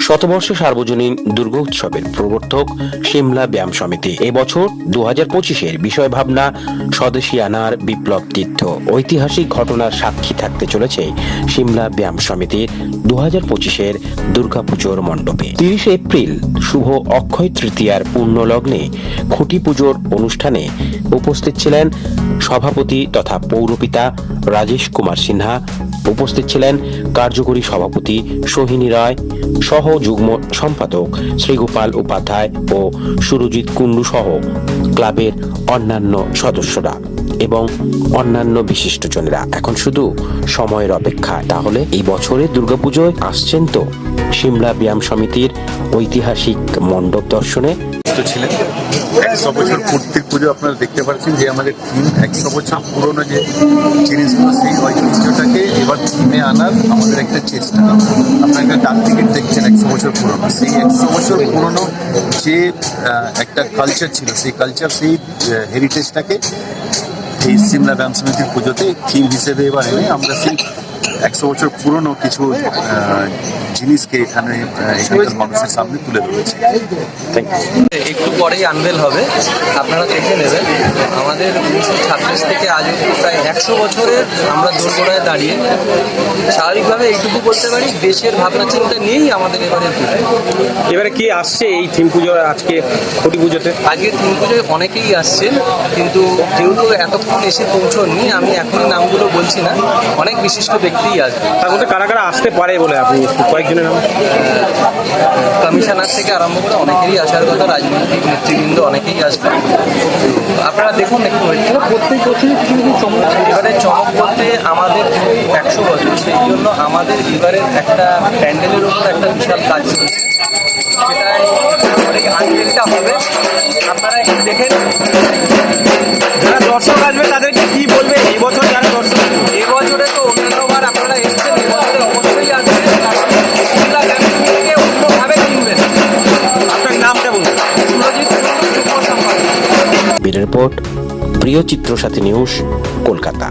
শতবর্ষ সার্বজনীন দুর্গা উৎসবের প্রবর্তক সিমলা ব্যায়াম সমিতি। এবছর দু হাজার পঁচিশের বিষয় ভাবনা স্বদেশী আনার বিপ্লব তীর্থ। ঐতিহাসিক ঘটনার সাক্ষী থাকতে চলেছে সিমলা ব্যায়াম সমিতির দু হাজার পঁচিশের দুর্গাপুজোর মণ্ডপে। তিরিশে এপ্রিল শুভ অক্ষয় তৃতীয়ার পূর্ণ লগ্নে খুঁটি পুজোর অনুষ্ঠানে উপস্থিত ছিলেন সভাপতি তথা পৌরপিতা রাজেশ কুমার সিনহা উপস্থিত ছিলেন কার্যকরী সভাপতি সোহিনী রায় সহ যুগ্ম সম্পাদক শ্রীগোপাল উপাধ্যায় ও সুরজিৎ কুন্ডু সহ ক্লাবের অন্যান্য সদস্যরা এবং অন্যান্য বিশিষ্টজনেরা। এখন শুধু সময়ের অপেক্ষা, তাহলে এই বছরের দুর্গাপুজোয় আসছেন তো সিমলা ব্যায়াম সমিতির ঐতিহাসিক মণ্ডপ দর্শনে উপস্থিত ছিলেন একশো বছর পূর্তির পুজো আপনারা দেখতে পাচ্ছেন যে আমাদের থিম একশো বছর পুরনো যে জিনিসগুলো, সেই ঐতিহ্যটাকে এবার থিমে আনার আমাদের একটা চেষ্টা। আপনারা একটা ডাক টিকিট দেখছেন একশো বছর পুরনো। সেই একশো বছর পুরনো যে একটা কালচার ছিল, সেই কালচার সেই হেরিটেজটাকে এই সিমলা ব্যায়াম সমিতির পুজোতে থিম হিসেবে এবার এনে আমরা সেই একশো বছর পুরনো কিছু জিনিসকে এখানে এখানকার মানুষের সামনে তুলে ধরেছে। একটু পরেই আনবেল হবে। আপনারা দেখে নেবেন। আমাদের উনিশশো ছাব্বিশ থেকে আজ প্রায় একশো বছরের আমরা দোরগোড়ায় দাঁড়িয়ে। স্বাভাবিকভাবে এইটুকু বলতে পারি দেশের ভাবনা চিন্তা নিয়েই আমাদের এবারে এবারে কি আসছে এই থিম পুজো আজকে খুঁটি পুজোতে? আজকে থিম পুজোয় অনেকেই আসছেন কিন্তু যেহেতু এতক্ষণ এসে পৌঁছননি আমি এখনই নামগুলো বলছি না। অনেক বিশিষ্ট ব্যক্তিই আসবে তার মধ্যে কারা কারা আসতে পারে বলে আপনি কয়েকজনের নাম? কমিশনার থেকে আরম্ভ করে অনেকেরই আসার কথা রাজনৈতিক নেতৃবৃন্দ অনেকেই আসবে। আপনারা দেখুন একটু প্রত্যেক বছরই কিছু কিছু চমক এবারে চমক বলতে আমাদের একশো বছর সেই জন্য আমাদের এবারের একটা প্যান্ডেলের উপর একটা বিশাল কাজ চলছে। সেটাই হবে। আপনারা দেখেন যারা দর্শক আসবে তাদেরকে সম্পাদক রিপোর্ট প্রিয় চিত্র সাথী নিউজ কলকাতা।